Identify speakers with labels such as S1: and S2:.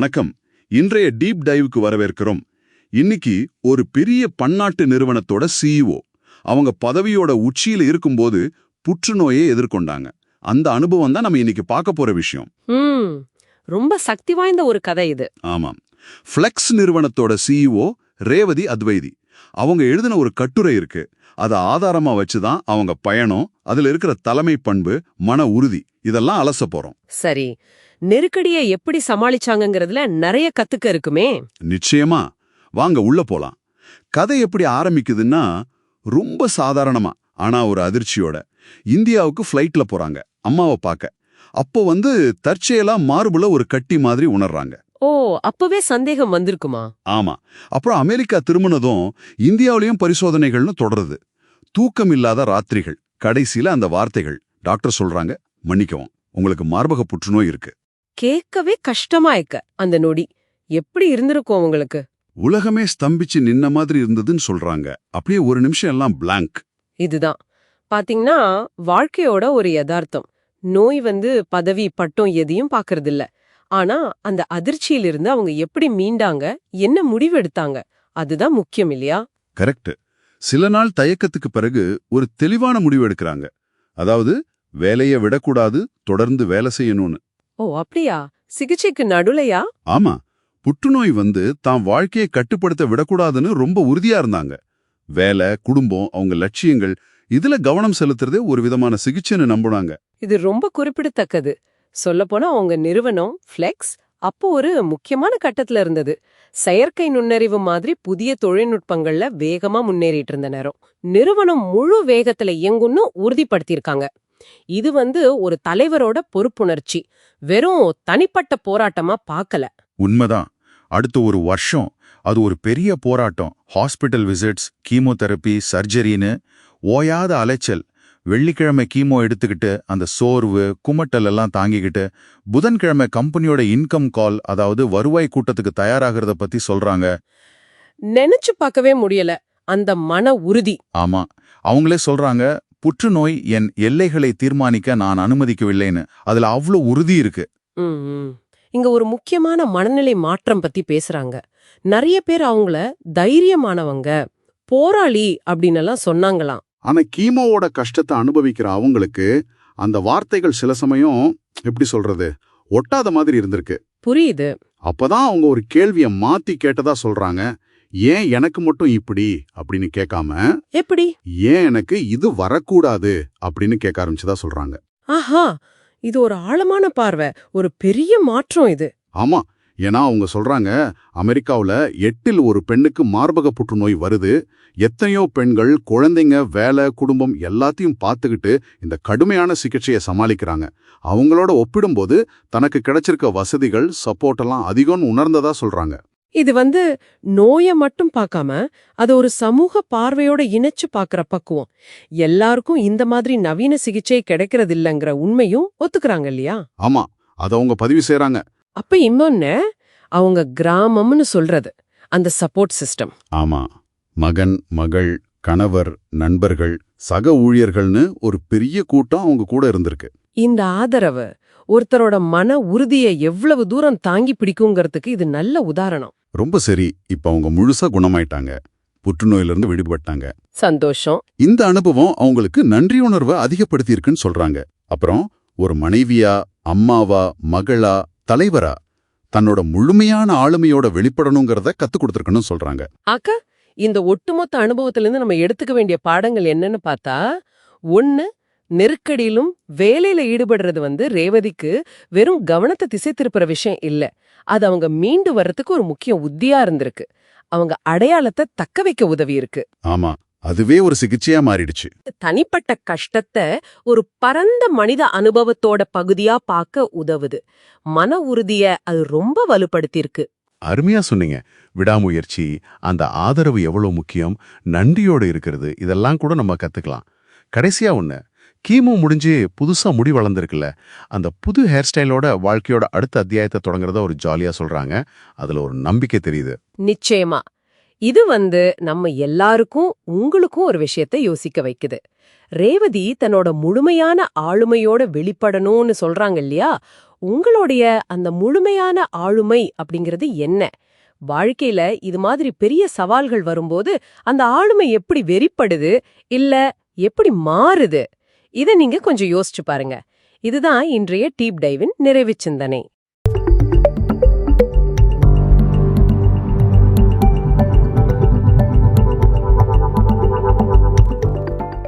S1: வணக்கம். இன்றைய டீப் டைவுக்கு வரவேற்கிறோம். இன்னைக்கு ஒரு பெரிய பன்னாட்டு நிறுவனத்தோட சிஇஓ அவங்க பதவியோட உச்சியில இருக்கும்போது புற்றுநோயை எதிர்கொண்டாங்க. அந்த அனுபவம் தான் நம்ம இன்னைக்கு பார்க்க போற விஷயம்.
S2: ரொம்ப சக்தி வாய்ந்த ஒரு கதை இது.
S1: ஆமாம். ஃப்ளெக்ஸ் நிறுவனத்தோட சிஇஓ ரேவதி அத்வைதி. அவங்க எழுதின ஒரு கட்டுரை இருக்கு. அதை ஆதாரமா வச்சுதான் அவங்க பயணம் அதுல இருக்கிற தலைமை பண்பு மன உறுதி இதெல்லாம் அலச போறோம்.
S2: சரி. நெருக்கடியை எப்படி சமாளிச்சாங்கங்கிறதுல நிறைய கத்துக்க இருக்குமே.
S1: நிச்சயமா. வாங்க உள்ள போலாம். கதை எப்படி ஆரம்பிக்குதுன்னா ரொம்ப சாதாரணமா ஆனா ஒரு அதிர்ச்சியோட. இந்தியாவுக்கு ஃப்ளைட்ல போறாங்க அம்மாவை பார்க்க அப்போ வந்து தற்செயலா மார்புல ஒரு கட்டி மாதிரி உணர்றாங்க.
S2: ஓ அப்பவே சந்தேகம் வந்திருக்குமா?
S1: ஆமா. அப்புறம் அமெரிக்கா திரும்பினதும் இந்தியாவிலயும் பரிசோதனைகள்னு தொடருது. தூக்கம் இல்லாத ராத்திரிகள் கடைசியில அந்த வார்த்தைகள். டாக்டர் சொல்றாங்க மன்னிக்கவும் உங்களுக்கு மார்பக புற்றுநோய் இருக்கு.
S2: கேட்கவே கஷ்டமா இருக்க அந்த நொடி. எப்படி இருந்திருக்கும் உங்களுக்கு
S1: உலகமே ஸ்தம்பிச்சு நின்ன மாதிரி இருந்ததுன்னு சொல்றாங்க. அப்படியே ஒரு நிமிஷம் எல்லாம் blank.
S2: இதுதான். பாத்தீங்கன்னா வாழ்க்கையோட ஒரு யதார்த்தம். நோய் வந்து பதவி பட்டம் எதையும் பாக்குறதில்ல. ஆனா அந்த அதிர்ச்சியிலிருந்து அவங்க எப்படி மீண்டாங்க என்ன முடிவெடுத்தாங்க அதுதான் முக்கியம் இல்லையா?
S1: கரெக்ட் சில நாள் தயக்கத்துக்கு பிறகு ஒரு தெளிவான முடிவு எடுக்கிறாங்க. அதாவது வேலையை விடக்கூடாது தொடர்ந்து வேலை செய்யணும்னு.
S2: ஓ அப்படியா? சிகிச்சைக்கு நடுலையா?
S1: ஆமா. புற்றுநோய் வந்து தான் வாழ்க்கையை கட்டுப்படுத்த விடக்கூடாதுன்னு ரொம்ப உறுதியா இருந்தாங்க. வேலை குடும்பம் அவங்க லட்சியங்கள் இதுல கவனம் செலுத்துறதே ஒரு விதமான சிகிச்சைன்னு நம்புனாங்க.
S2: இது ரொம்ப குறிப்பிடத்தக்கது. சொல்லப்போனா அவங்க நிறுவனம் ஃப்ளெக்ஸ் அப்போ ஒரு முக்கியமான கட்டத்துல இருந்தது. செயற்கை நுண்ணறிவு மாதிரி புதிய தொழில்நுட்பங்கள்ல வேகமா முன்னேறிட்டு இருந்த நேரம். நிறுவனம் முழு வேகத்துல இயங்குன்னு உறுதிப்படுத்தியிருக்காங்க. இது வந்து ஒரு தலைவரோட பொறுப்புணர்ச்சி. வெறும் தனிப்பட்ட போராட்டமா பார்க்கல.
S3: உண்மைதான். அடுத்த ஒரு வருஷம் அது ஒரு பெரிய போராட்டம். ஹாஸ்பிட்டல் விசிட்ஸ் கீமோதெரப்பி சர்ஜரின்னு ஓயாத அலைச்சல். வெள்ளிக்கிழமை கீமோ எடுத்துக்கிட்டு அந்த சோர்வு குமட்டல் எல்லாம் தாங்கிக்கிட்டு புதன்கிழமை கம்பெனியோட இன்கம் கால் அதாவது வருவாய் கூட்டத்துக்கு தயாராகிறத பத்தி சொல்றாங்க.
S2: நினைச்சு பார்க்கவே முடியல. அந்த மன உறுதி.
S3: ஆமா. அவங்களே சொல்றாங்க புற்றுநோய் என் எல்லைகளை தீர்மானிக்க நான் அனுமதிக்கவில்லைன்னு. அதுல அவ்வளோ உறுதி இருக்கு.
S2: இங்க ஒரு முக்கியமான மனநிலை மாற்றம் பத்தி பேசுறாங்க. நிறைய பேர் அவங்கள தைரியமானவங்க போராளி அப்படின்னு எல்லாம் சொன்னாங்களாம்.
S4: ஆனா கீமோவோட கஷ்டத்தை அனுபவிக்கிற அவங்களுக்கு அந்த வார்த்தைகள் சில சமயம் எப்படி சொல்றது ஒட்டாத மாதிரி இருந்திருக்கு.
S2: புரியுது.
S4: அப்பதான் அவங்க ஒரு கேள்விய மாத்தி கேட்டதா சொல்றாங்க. ஏன் எனக்கு மட்டும் இப்படி? அப்படின்னு கேட்காம
S2: எப்படி?
S4: ஏன் எனக்கு இது வரக்கூடாது? அப்படின்னு கேட்க ஆரம்பிச்சதா சொல்றாங்க.
S2: ஆஹா இது ஒரு ஆழமான பார்வை ஒரு பெரிய மாற்றம் இது.
S4: ஆமா ஏன்னா அவங்க சொல்றாங்க அமெரிக்காவுல எட்டில் ஒரு பெண்ணுக்கு மார்பக புற்றுநோய் வருது. எத்தனையோ பெண்கள் குழந்தைங்க வேலை குடும்பம் எல்லாத்தையும் பார்த்துக்கிட்டு இந்த கடுமையான சிகிச்சையை சமாளிக்கிறாங்க. அவங்களோட ஒப்பிடும்போது தனக்கு கிடைச்சிருக்க வசதிகள் சப்போர்ட் எல்லாம் அதிகம்னு உணர்ந்ததா சொல்றாங்க.
S2: இது வந்து நோயை மட்டும் பார்க்காம அது ஒரு சமூக பார்வையோட இணைச்சு பார்க்கற பக்குவம். எல்லாருக்கும் இந்த மாதிரி நவீன சிகிச்சை கிடைக்கிறது இல்லைங்கிற உண்மையும் ஒத்துக்கறாங்க இல்லையா?
S4: ஆமா அதை அவங்க பதிவு செய்றாங்க.
S2: அப்ப இன்னொன்னு அவங்க கிராமம்னு சொல்றது அந்த சப்போர்ட் சிஸ்டம்.
S4: ஆமா மகன் மகள் கணவர் நண்பர்கள் சக ஊழியர்கள்னு ஒரு பெரிய கூட்டம் அவங்க கூட இருந்திருக்கு.
S2: இந்த ஆதரவு ஒருத்தரோட மன உறுதியை எவ்வளவு தூரம் தாங்கி பிடிக்குங்கிறதுக்கு இது நல்ல உதாரணம்.
S4: ரொம்ப சரி. இப்ப அவங்க முழுசா குணமாயிட்டாங்க. புற்றுநோயிலிருந்து விடுபட்டாங்க.
S2: சந்தோஷம்.
S4: இந்த அனுபவம் அவங்களுக்கு நன்றியுணர்வை அதிகப்படுத்தியிருக்குன்னு சொல்றாங்க. அப்புறம் ஒரு மனைவியா அம்மாவா மகளா தலைவரா தன்னோட முழுமையான ஆளுமையோட வெளிப்படணுங்கிறத கத்துக் கொடுத்துருக்குன்னு சொல்றாங்க.
S2: ஆக்க இந்த ஒட்டுமொத்த அனுபவத்திலிருந்து நம்ம எடுத்துக்க வேண்டிய பாடங்கள் என்னன்னு பார்த்தா ஒன்னு நெருக்கடியிலும் வேலையில ஈடுபடுறது வந்து ரேவதிக்கு வெறும் கவனத்தை திசை திருப்புற விஷயம் இல்ல. அது அவங்க மீண்டு வர்றதுக்கு ஒரு முக்கிய உத்தியா இருந்திருக்கு. அவங்க அடையாளத்தை தக்க வைக்க உதவி இருக்கு.
S4: ஆமா அதுவே ஒரு சிகிச்சையா மாறிடுச்சு.
S2: தனிப்பட்ட கஷ்டத்தை ஒரு பரந்த மனித அனுபவத்தோட பகுதியா பார்க்க உதவுது. மன உறுதிய அது ரொம்ப வலுப்படுத்தியிருக்கு.
S5: அருமையா சொன்னீங்க. விடாமுயற்சி அந்த ஆதரவு எவ்வளவு முக்கியம் நன்றியோட இருக்கிறது இதெல்லாம் கூட நம்ம கத்துக்கலாம். கடைசியா ஒண்ணு கீமோ முடிஞ்சு புதுசா முடி வளர்ந்துருக்குல்ல. அந்த புது ஹேர் ஸ்டைலோட வாழ்க்கையோட அடுத்த அத்தியாயத்தை தொடங்குறத ஒரு ஜாலியா சொல்றாங்க. அதுல ஒரு நம்பிக்கை தெரியுது.
S2: நிச்சயமா. இது வந்து நம்ம எல்லாருக்கும் உங்களுக்கும் ஒரு விஷயத்தை யோசிக்க வைக்குது. ரேவதி தன்னோட முழுமையான ஆளுமையோட வெளிப்படணும்னு சொல்றாங்க இல்லையா? உங்களுடைய அந்த முழுமையான ஆளுமை அப்படிங்கிறது என்ன? வாழ்க்கையில இது மாதிரி பெரிய சவால்கள் வரும்போது அந்த ஆளுமை எப்படி வெறிப்படுது? இல்ல எப்படி மாறுது? இதை நீங்க கொஞ்சம் யோசிச்சு பாருங்க. இதுதான் இன்றைய டீப் டைவின் நிறைவு சிந்தனை.